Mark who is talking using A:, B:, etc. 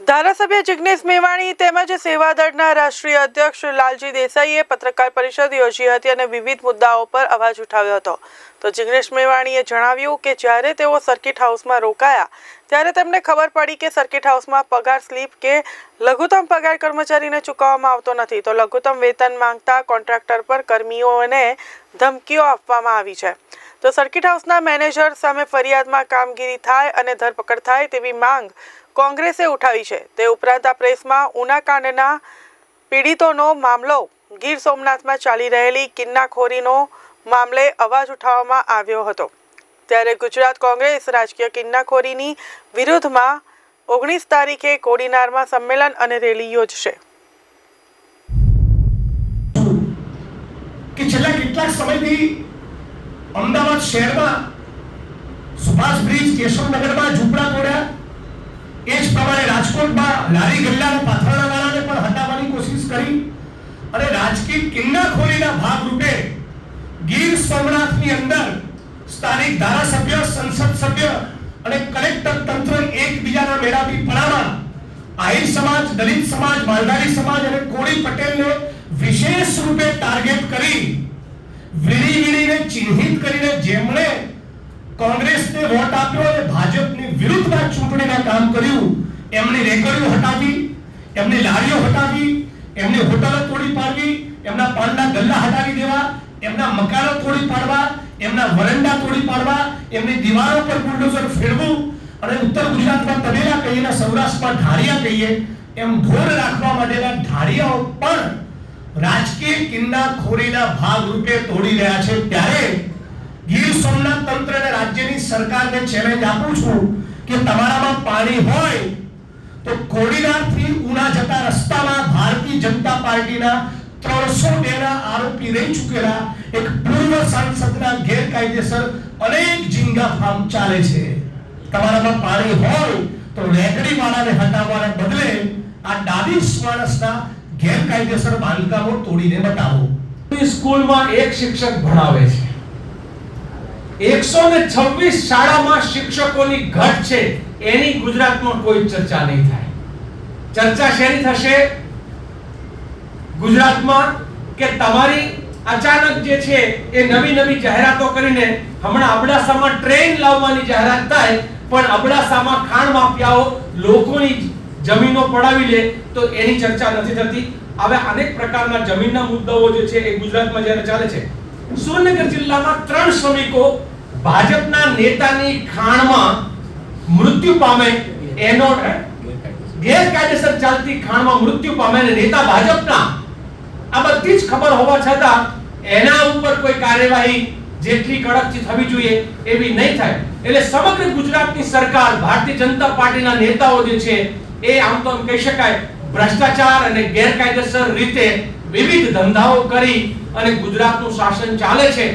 A: ધારાસભ્ય જિગ્નેશ મેવાણી તેમજ સેવાદળના રાષ્ટ્રીય અધ્યક્ષ લાલજી દેસાઈએ પત્રકાર પરિષદ યોજી હતી અને વિવિધ મુદ્દાઓ પર અવાજ ઉઠાવ્યો હતો. તો જિગ્નેશ મેવાણીએ જણાવ્યું કે જ્યારે તેઓ સર્કિટ હાઉસમાં રોકાયા, ત્યારે તેમને ખબર પડી કે સર્કિટ હાઉસમાં પગાર સ્લીપ કે લઘુત્તમ પગાર કર્મચારીને ચૂકવવામાં આવતો નથી. તો લઘુત્તમ વેતન માંગતા કોન્ટ્રાક્ટર પર કર્મીઓને ધમકીઓ આપવામાં આવી છે. તો સર્કિટ હાઉસના મેનેજર સામે ફરિયાદમાં કામગીરી થાય અને ધરપકડ થાય તેવી માંગ કોંગ્રેસે ઉઠાવી છે. તે ઉપરાંત આ પ્રેસમાં ઉનાકાંડના પીડિતોનો મામલો ગીર સોમનાથમાં ચાલી રહેલી કિન્નાખોરીનો મામલે અવાજ ઉઠાવવામાં આવ્યો હતો. ત્યારે ગુજરાત કોંગ્રેસ રાજકીય કિન્નાખોરીની વિરુદ્ધમાં ઓગણીસ તારીખે કોડીનારમાં સંમેલન અને રેલી યોજશે.
B: કે છેલ્લા કેટલાક સમયથી અમદાવાદ શહેરમાં સુભાષ બ્રિજ કેશવનગરમાં ઝૂંપડા તોડ્યા એ જ પ્રમાણે રાજકોટમાં લારી ગલ્લાના પાથરાવાળાને પણ હટાવવાની કોશિશ કરી અને રાજકીય કિન્નાખોરીના ભાગરૂપે ગીર સોમનાથની અંદર સ્થાનિક ધારાસભ્ય, સંસદ સભ્ય અને કલેક્ટર તંત્ર એકબીજાના મેળાપી મેળાપીપણામાં આહિર સમાજ, દલિત સમાજ, માલધારી સમાજ અને કોળી પટેલને વિશેષ રૂપે ટાર્ગેટ કરી વીણી વીણીને ચિહ્નિત કરીને જેમણે કોંગ્રેસને વોટ આપ્યો અને ભાજપની ચૂંટણીના કામ કર્યું, એમની રેકડીઓ હટાવી, એમની લારીઓ હટાવી, એમની હોટલો તોડી પાડવી, એમના પાનના ગલ્લા હટાવી દેવા, એમના મકાનો તોડી પાડવા, એમના વરંડા તોડી પાડવા, એમની દીવારો પર બુલડોઝર ફેરવું અને ઉત્તર ગુજરાતમાં તબેલા કહીએ સૌરાષ્ટ્રમાં ઢાળિયા કહીએ, એમ ઢોર રાખવા માટેના ઢાળિયાઓ પણ રાજકીય કિન્નાખોરીના ભાગરૂપે તોડી રહ્યા છે. ત્યારે ગીર સોમનાથ તંત્ર અને રાજ્યની સરકારને ચેલેન્જ આપું છું કે તમારામાં પાણી હોય તો કોડીનારથી ઉના જતા રસ્તામાં ભારતીય જનતા પાર્ટીના ત્રણસો બે ના આરોપી રહી ચૂકેલા એક પૂર્વ સાંસદના ગેરકાયદેસર અનેક ઝીંગા ફાર્મ ચાલે છે. તમારામાં પાણી હોય તો રેકડી વાળાને હટાવવાને બદલે આ ડાબી માણસના ગેરકાયદેસર બાંધકામો તોડીને બતાવો.
C: સ્કૂલમાં એક શિક્ષક ભણાવે છે. એકસો ને છવ્વીસ શાળામાં શિક્ષકોની ઘટ છે, એની ગુજરાતમાં કોઈ ચર્ચા નહીં થાય. ચર્ચા શેની થશે? ગુજરાતમાં કે તમારી અચાનક જે છે, એ નવી નવી જાહેરાતો કરીને હમણાં અબડાસામાં ટ્રેન લાવવાની જાહેરાત થાય, પણ અબડાસામાં ખાણ માફિયાઓ લોકોની જમીનો પડાવી લે, તો એની ચર્ચા નથી થતી. હવે અનેક પ્રકારના જમીનના મુદ્દાઓ જે છે, એ ગુજરાતમાં જ્યારે ચાલે છે. સુરેન્દ્રનગર જિલ્લામાં ત્રણ શ્રમિકો ભાજપના નેતાની ખાણમાં મૃત્યુ પામે એનો ગેરકાયદેસર ચાલતી ખાણમાં મૃત્યુ પામે અને નેતા ભાજપના. આ બધી જ ખબર હોવા છતાં એના ઉપર કોઈ કાર્યવાહી જેટલી કડકથી થવી જોઈએ એવી નહીં થાય. એટલે સમગ્ર ગુજરાતની સરકાર, ભારતીય જનતા પાર્ટીના નેતાઓ જે છે, એ આમ તો કહી શકાય, ભ્રષ્ટાચાર અને ગેરકાયદેસર રીતે વિવિધ ધંધાઓ કરી અને ગુજરાતનું શાસન ચાલે છે.